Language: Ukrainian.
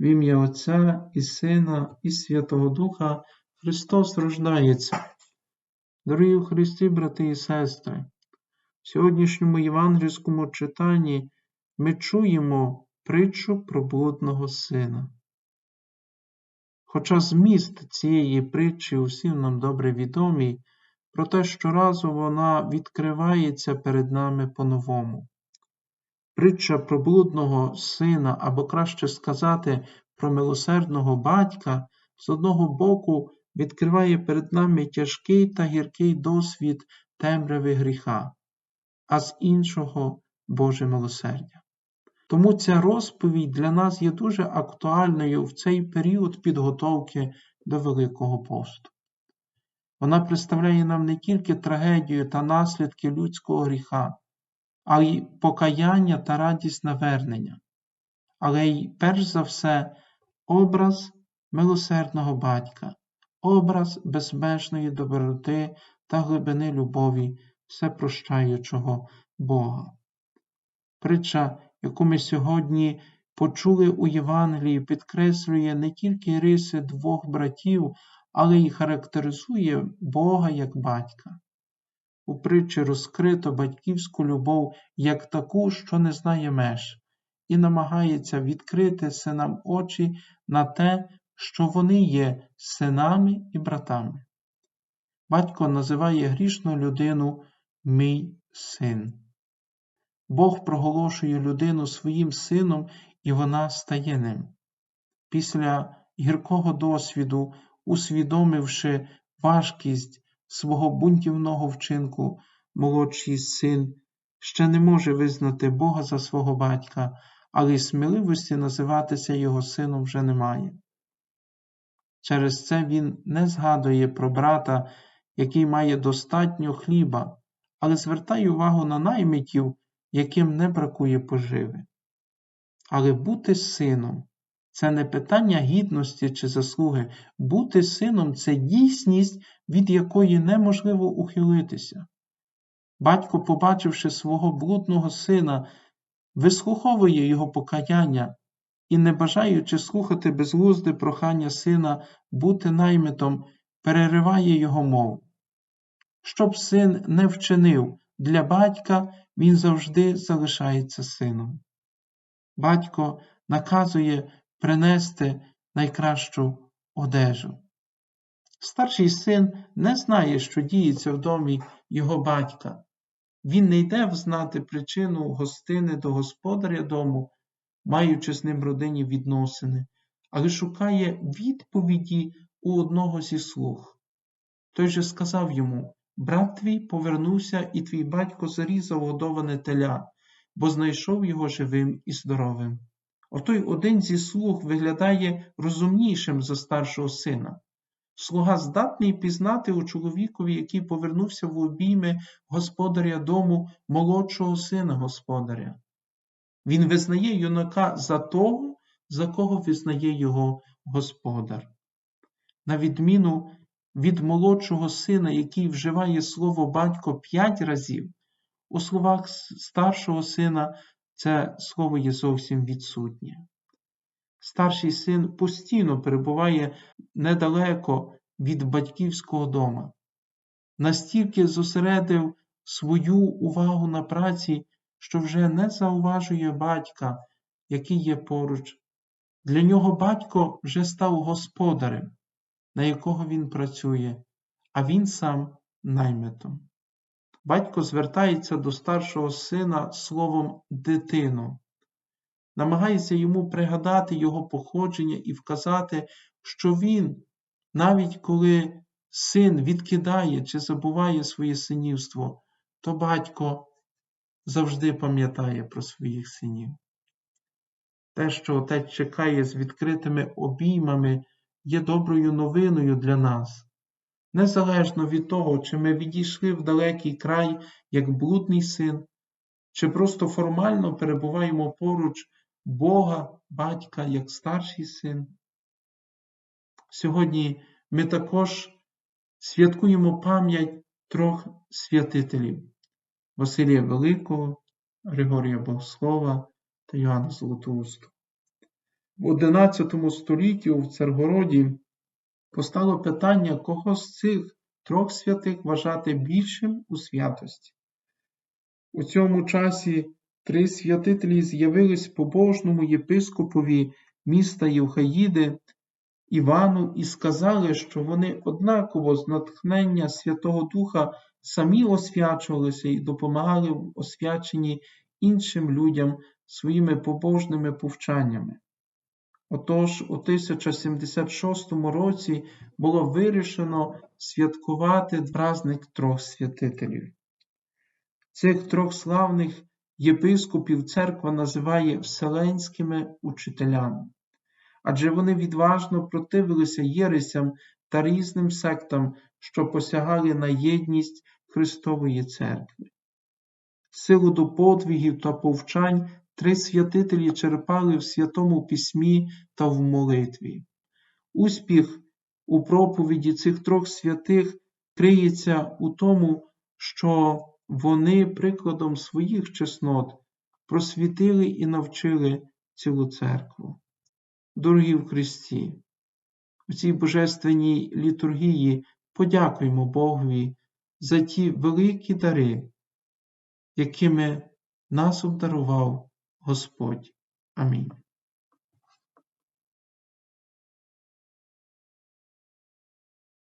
В ім'я Отця і Сина, і Святого Духа Христос рождається. Дорогі у Христі, брати і сестри, в сьогоднішньому євангельському читанні ми чуємо притчу про блудного сина. Хоча зміст цієї притчі усім нам добре відомий, проте щоразу вона відкривається перед нами по-новому. Притча про блудного сина, або краще сказати, про милосердного батька, з одного боку відкриває перед нами тяжкий та гіркий досвід темряви гріха, а з іншого Боже милосердя. Тому ця розповідь для нас є дуже актуальною в цей період підготовки до Великого посту. Вона представляє нам не тільки трагедію та наслідки людського гріха, а й покаяння та радість навернення, але й перш за все образ милосердного батька, образ безмежної доброти та глибини любові всепрощаючого Бога. Притча, яку ми сьогодні почули у Євангелії, підкреслює не тільки риси двох братів, але й характеризує Бога як батька. У притчі розкрито батьківську любов як таку, що не знає меж, і намагається відкрити синам очі на те, що вони є синами і братами. Батько називає грішну людину мій син. Бог проголошує людину своїм сином, і вона стає ним. Після гіркого досвіду, усвідомивши важкість свого бунтівного вчинку, молодший син ще не може визнати Бога за свого батька, але й сміливості називатися його сином вже немає. Через це він не згадує про брата, який має достатньо хліба, але звертає увагу на наймитів, яким не бракує поживи. Але бути сином це не питання гідності чи заслуги. Бути сином це дійсність, від якої неможливо ухилитися. Батько, побачивши свого блудного сина, вислуховує його покаяння і, не бажаючи слухати безглузде прохання сина бути наймитом, перериває його мову. Щоб син не вчинив для батька, він завжди залишається сином. Батько наказує принести найкращу одежу. Старший син не знає, що діється в домі його батька. Він не йде взнати причину гостини до господаря дому, маючи з ним родинні відносини, але шукає відповіді у одного зі слуг. Той же сказав йому Брат твій повернувся, і твій батько зарізав годоване теля, бо знайшов його живим і здоровим. Отой один зі слуг виглядає розумнішим за старшого сина. Слуга здатний пізнати у чоловікові, який повернувся в обійми господаря дому молодшого сина господаря. Він визнає юнака за того, за кого визнає його господар. На відміну від молодшого сина, який вживає слово батько п'ять разів, у словах старшого сина це слово є зовсім відсутнє. Старший син постійно перебуває недалеко від батьківського дома, настільки зосередив свою увагу на праці, що вже не зауважує батька, який є поруч. Для нього батько вже став господарем, на якого він працює, а він сам наймитом. Батько звертається до старшого сина словом дитину, намагається йому пригадати його походження і вказати, що він, навіть коли син відкидає чи забуває своє синівство, то батько завжди пам'ятає про своїх синів. Те, що отець чекає з відкритими обіймами, є доброю новиною для нас. Незалежно від того, чи ми відійшли в далекий край, як блудний син, чи просто формально перебуваємо поруч Бога, батька як старший син. Сьогодні ми також святкуємо пам'ять трьох святителів Василія Великого, Григорія Богослова та Йоанна Золотоусту. в XI столітті в Царгороді постало питання, кого з цих трьох святих вважати більшим у святості. У цьому часі три святителі з'явились побожному єпископові міста Євхаїди Івану і сказали, що вони однаково з натхнення Святого Духа самі освячувалися і допомагали в освяченні іншим людям своїми побожними повчаннями. Отож, у 1076 році було вирішено святкувати праздник трьох святителів. Цих трьох славних єпископів церква називає вселенськими учителями, адже вони відважно противилися єресям та різним сектам, що посягали на єдність Христової церкви. Силу до подвигів та повчань три святителі черпали в Святому Письмі та в молитві. Успіх у проповіді цих трьох святих криється у тому, що вони прикладом своїх чеснот просвітили і навчили цілу церкву. Дорогі в Христі, у цій божественній літургії подякуємо Богові за ті великі дари, якими нас обдарував Господь. Амінь.